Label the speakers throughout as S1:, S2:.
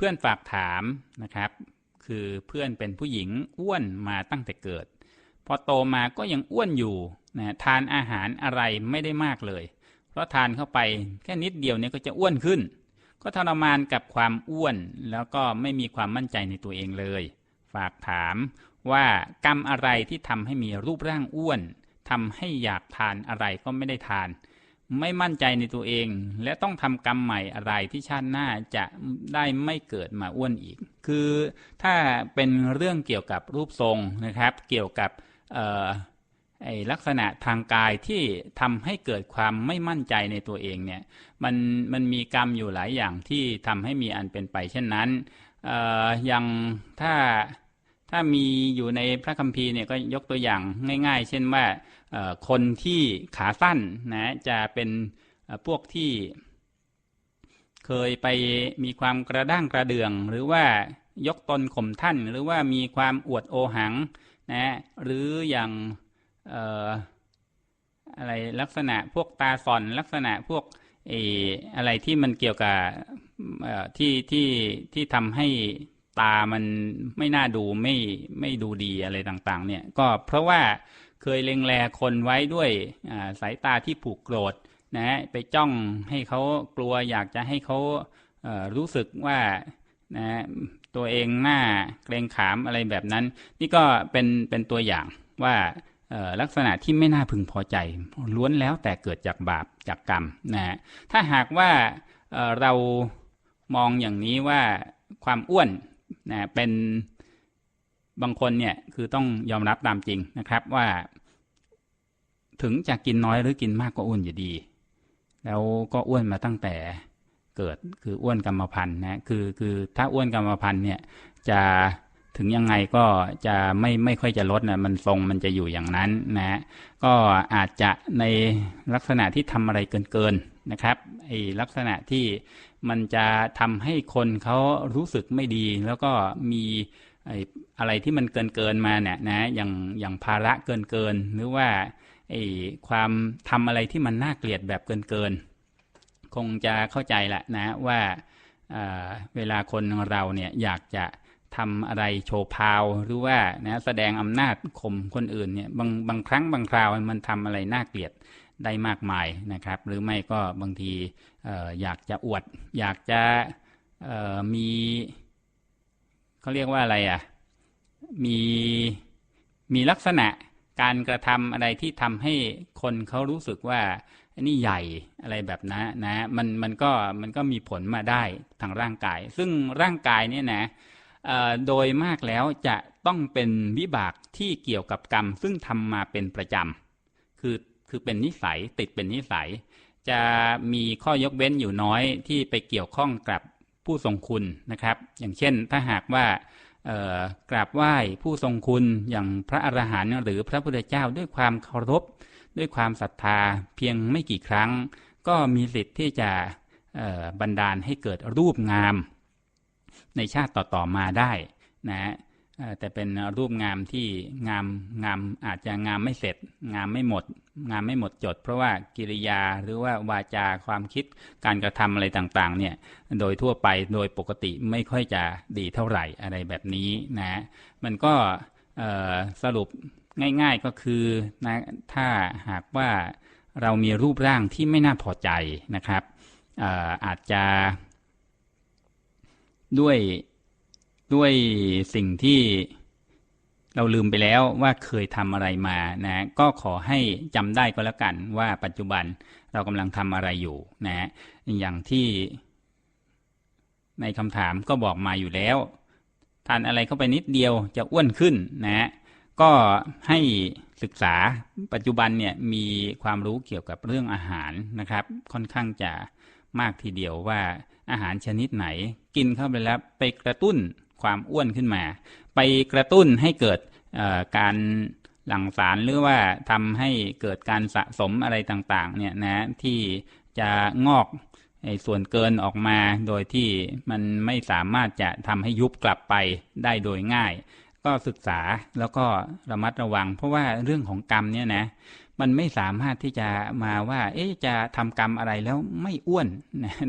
S1: เพื่อนฝากถามนะครับ คือเพื่อนเป็นผู้หญิงอ้วนมาตั้งแต่เกิด พอโตมาก็ยังอ้วนอยู่นะทานอาหารอะไรไม่ได้มากเลย เพราะทานเข้าไปแค่นิดเดียวเนี่ยก็จะอ้วนขึ้น ก็ทรมานกับความอ้วน แล้วก็ไม่มีความมั่นใจในตัวเองเลย ฝากถามว่ากรรมอะไรที่ทำให้มีรูปร่างอ้วนทำให้อยากทานอะไรก็ไม่ได้ทาน ไม่มั่นใจในตัวเอง และต้องทำกรรมใหม่อะไรที่ชาติหน้าจะได้ไม่เกิดมาอ้วนอีก คือถ้าเป็นเรื่องเกี่ยวกับรูปทรงนะครับ เกี่ยวกับไอลักษณะทางกายที่ทำให้เกิดความไม่มั่นใจในตัวเองเนี่ยมันมันมีกรรมอยู่หลายอย่างที่ทำให้มีอันเป็นไป เช่นนั้นอย่างถ้าถ้ามีอยู่ในพระคัมภีร์เนี่ยก็ยกตัวอย่างง่าย ๆ เช่นว่า คนที่ขาสั้นนะจะเป็นพวกที่เคยไปมีความกระด้างกระเดือง หรือว่ายกตนข่มท่าน หรือว่ามีความอวดโอหังนะหรืออย่างอะไรลักษณะพวกตาสอนลักษณะพวกออะไรที่มันเกี่ยวกับที่ที่ที่ทำให้ ตามันไม่น่าดูไม่ไม่ดูดีอะไรต่างๆ เนี่ยก็เพราะว่าเคยเล็งแลคนไว้ด้วยสายตาที่ผูกโกรธนะไปจ้องให้เขากลัวอยากจะให้เขารู้สึกว่านะตัวเองหน้าเกรงขามอะไรแบบนั้น นี่ก็เป็นเป็นตัวอย่างว่าลักษณะที่ไม่น่าพึงพอใจล้วนแล้วแต่เกิดจากบาปจากกรรมนะถ้าหากว่าเรามองอย่างนี้ว่าความอ้วน นะเป็นบางคนเนี่ยคือต้องยอมรับตามจริงนะครับว่า ถึงจะกินน้อยหรือกินมากก็อ้วนอยู่ดี แล้วก็อ้วนมาตั้งแต่เกิดคืออ้วนกรรมพันธุ์นะคือคือถ้าอ้วนกรรมพันธุ์เนี่ยจะถึงยังไงก็จะไม่ไม่ค่อยจะลดนะมันทรงมันจะอยู่อย่างนั้นนะก็อาจจะในลักษณะที่ทำอะไรเกินเกิน นะครับไอ้ลักษณะที่มันจะทำให้คนเขารู้สึกไม่ดี แล้วก็มีไออะไรที่มันเกินเกินมาเนี่ยนะอย่างอย่างภาระเกินเกินหรือว่าไอ้ความทำอะไรที่มันน่าเกลียดแบบเกินเกิน คงจะเข้าใจแหละนะว่าเวลาคนเราเนี่ยอยากจะทำอะไรโชว์พาวหรือว่านะแสดงอำนาจข่มคนอื่นเนี่ยบางบางครั้งบางคราวมันทำอะไรน่าเกลียด ได้มากมายนะครับ หรือไม่ก็บางทีอยากจะอวด อยากจะมีเขาเรียกว่าอะไรอะมีมีลักษณะการกระทำอะไรที่ทำให้คนเขารู้สึกว่านี่ใหญ่อะไรแบบนั้นนะมันมันก็มันก็มีผลมาได้ทางร่างกาย ซึ่งร่างกายเนี่ยนะโดยมากแล้วจะต้องเป็นวิบากที่เกี่ยวกับกรรม ซึ่งทำมาเป็นประจำคือ คือเป็นนิสัยติดเป็นนิสัย จะมีข้อยกเว้นอยู่น้อยที่ไปเกี่ยวข้องกับผู้ทรงคุณนะครับ อย่างเช่นถ้าหากว่ากราบไหว้ผู้ทรงคุณอย่างพระอรหันต์หรือพระพุทธเจ้าด้วยความเคารพ ด้วยความศรัทธาเพียงไม่กี่ครั้ง ก็มีสิทธิ์ที่จะบันดาลให้เกิดรูปงาม ในชาติต่อๆมาได้นะ แต่เป็นรูปงามที่งามงามอาจจะงามไม่เสร็จ งามไม่หมด งามไม่หมดจด เพราะว่ากิริยาหรือว่าวาจาความคิดการกระทำอะไรต่างๆเนี่ยโดยทั่วไปโดยปกติไม่ค่อยจะดีเท่าไหร่อะไรแบบนี้นะมันก็สรุปง่ายๆก็คือนะถ้าหากว่าเรามีรูปร่างที่ไม่น่าพอใจนะครับอาอาจจะด้วย ด้วยสิ่งที่เราลืมไปแล้วว่าเคยทำอะไรมานะก็ขอให้จำได้ก็แล้วกันว่าปัจจุบันเรากำลังทำอะไรอยู่นะอย่างที่ในคำถามก็บอกมาอยู่แล้วทานอะไรเข้าไปนิดเดียวจะอ้วนขึ้นนะก็ให้ศึกษาปัจจุบันเนี่ยมีความรู้เกี่ยวกับเรื่องอาหารนะครับ ค่อนข้างจะมากทีเดียวว่าอาหารชนิดไหน กินเข้าไปแล้วไปกระตุ้น ความอ้วนขึ้นมา ไปกระตุ้นให้เกิดการหลั่งสารหรือว่าทำให้เกิดการสะสมอะไรต่างๆเนี่ยนะที่จะงอกส่วนเกินออกมาโดยที่มันไม่สามารถจะทำให้ยุบกลับไปได้โดยง่าย ก็ศึกษาแล้วก็ระมัดระวัง เพราะว่าเรื่องของกรรมเนี่ยนะ มันไม่สามารถที่จะมาว่า เอ๊ะจะทำกรรมอะไรแล้วไม่อ้วน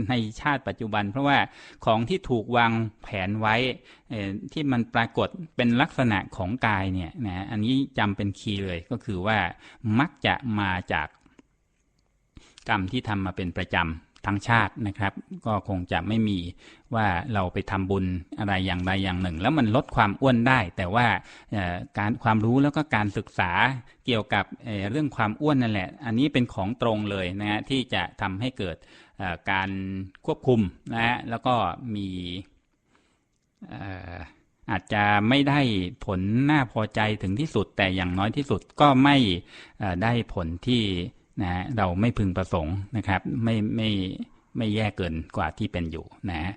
S1: ในชาติปัจจุบัน เพราะว่าของที่ถูกวางแผนไว้ที่มันปรากฏเป็นลักษณะของกายเนี่ยนะอันนี้จำเป็นคีย์เลยก็คือว่ามักจะมาจากกรรมที่ทำมาเป็นประจำ ทั้งชาตินะครับ ก็คงจะไม่มีว่าเราไปทำบุญอะไรอย่างใดอย่างหนึ่ง แล้วมันลดความอ้วนได้ แต่ว่าการความรู้แล้วก็การศึกษาเกี่ยวกับเเรื่องความอ้วนนั่นแหละ อันนี้เป็นของตรงเลยนะฮะที่จะทำให้เกิดการควบคุมนะฮะแล้วก็มีอาจจะไม่ได้ผลน่าพอใจถึงที่สุด แต่อย่างน้อยที่สุดก็ไม่ได้ผลที่ นะฮะเราไม่พึงประสงค์นะครับ ไม่ไม่ไม่แย่เกินกว่าที่เป็นอยู่นะฮะ